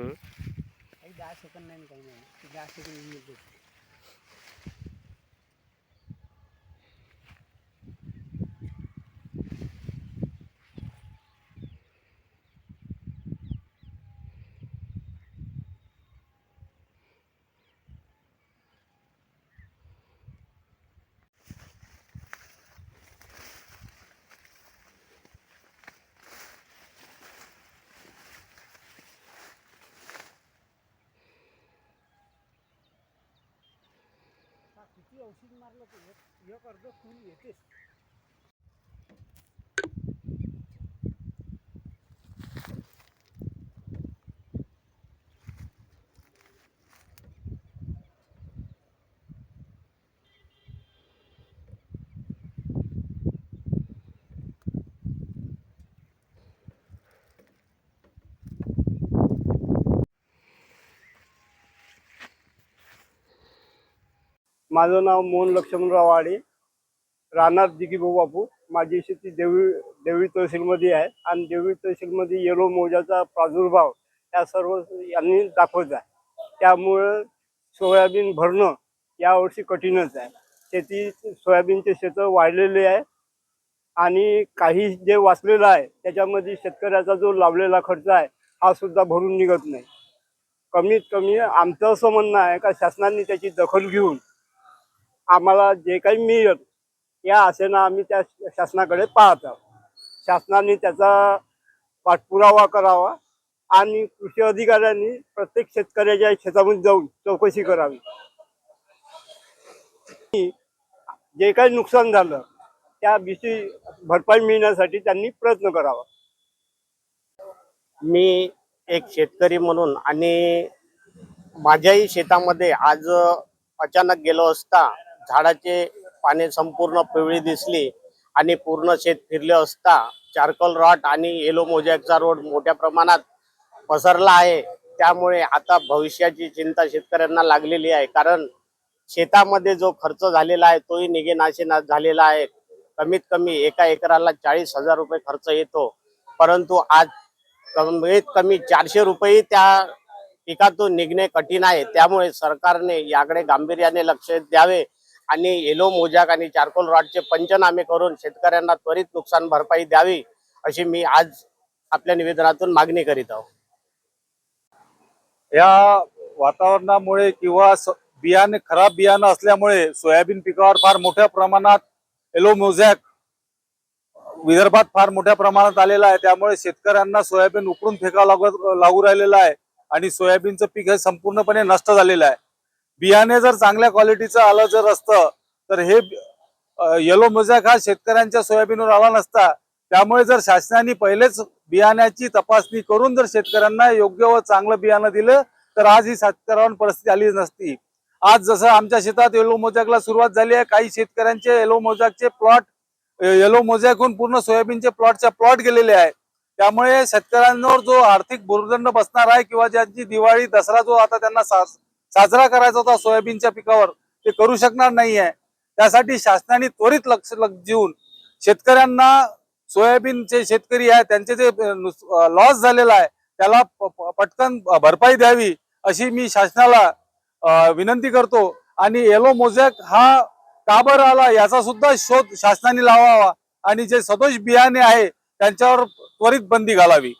हं. काही दहा नाही काही नाही ते दहा किती औषध मारलं तर एक- अर्ध फुल येतेच माझं नाव मोहन लक्ष्मणराव आडे. राहणार दिगीभाऊ बापू. माझी शेती देवी देवी तहसीलमध्ये आहे. आणि देवी तहसीलमध्ये येलो मोजाचा प्रादुर्भाव या सर्व यांनी दाखवत आहे. त्यामुळं सोयाबीन भरणं यावर्षी कठीणच आहे. शेती सोयाबीनचे शेतं वाढलेले आहे. आणि काही जे वाचलेलं आहे त्याच्यामध्ये शेतकऱ्याचा जो लावलेला खर्च आहे हा सुद्धा भरून निघत नाही. कमीत कमी आमचं असं म्हणणं आहे का शासनाने त्याची दखल घेऊन आम्हाला जे काही मिळत या आशेनं आम्ही त्या शासनाकडे पाहत आहोत. शासनाने त्याचा पाठपुरावा करावा आणि कृषी अधिकाऱ्यांनी प्रत्येक शेतकऱ्याच्या शेतामध्ये जाऊन चौकशी करावी. जे काही नुकसान झालं त्या विषयी भरपाई मिळण्यासाठी त्यांनी प्रयत्न करावा. मी एक शेतकरी म्हणून आणि माझ्याही शेतामध्ये आज अचानक गेलो असता झाडाचे पाने संपूर्ण पिवळी दिसली आणि पूर्ण शेत फिरले असता चारकोल रॉट आणि येलो मोजॅकचा रोड मोठ्या प्रमाणात पसरला आहे. त्यामुळे आता भविष्याची चिंता शेतकऱ्यांना लागलेली आहे. कारण शेतामध्ये जो खर्च झालेला आहे तोही निघेनाशे ना झालेला आहे. कमीत कमी एका एकराला चाळीस हजार रुपये खर्च येतो. परंतु आज कमीत कमी चारशे रुपये त्या पिकातून निघणे कठीण आहे. त्यामुळे सरकारने याकडे गांभीर्याने लक्ष द्यावे. आणि येलो मोजाक आणि चारकोल रॉडचे पंचनामे करून शेतकऱ्यांना त्वरित नुकसान भरपाई द्यावी अशी मी आज आपल्या निवेदनातून मागणी करीत आहोत या वातावरणामुळे किंवा बियाणे खराब बियाणं असल्यामुळे सोयाबीन पिकावर फार मोठ्या प्रमाणात एलो मोझॅक विदर्भात फार मोठ्या प्रमाणात आलेला आहे. त्यामुळे शेतकऱ्यांना सोयाबीन उकडून फेकावं लागत लागू राहिलेलं आहे आणि सोयाबीनचं पीक हे संपूर्णपणे नष्ट झालेलं आहे. बियाणे जर चांगल्या क्वालिटीचं आलं जर असतं तर हे येलो मोझॅक हा शेतकऱ्यांच्या सोयाबीनवर आला नसता. त्यामुळे जर शासनाने पहिलेच बियाण्याची तपासणी करून जर शेतकऱ्यांना योग्य व चांगलं बियाणं दिलं तर आज ही शेतकऱ्यांवर परिस्थिती आली नसती. आज जसं आमच्या शेतात येलो मोजॅकला सुरुवात झाली आहे काही शेतकऱ्यांचे येलो मोजॅकचे प्लॉट येलो मोजॅकहून पूर्ण सोयाबीनचे प्लॉटच्या प्लॉट गेलेले आहे त्यामुळे शेतकऱ्यांवर जो आर्थिक भुर्दंड बसणार आहे किंवा ज्यांची दिवाळी दसरा जो आता त्यांना सा- साजरा करायचा होता सोयाबीनच्या पिकावर. ते करू शकणार नाही आहे त्यासाठी शासनाने त्वरित लक्ष लक्ष देऊन शेतकऱ्यांना सोयाबीनचे शेतकरी आहे त्यांचे जे लॉस झालेला आहे त्याला प- पटकन भरपाई द्यावी अशी मी शासनाला विनंती करतो. आणि येलो मोझॅक हा काबर आला याचा सुद्धा शोध शासनाने लावावा. आणि जे सदोष बियाणे आहे त्यांच्यावर त्वरित बंदी घालावी.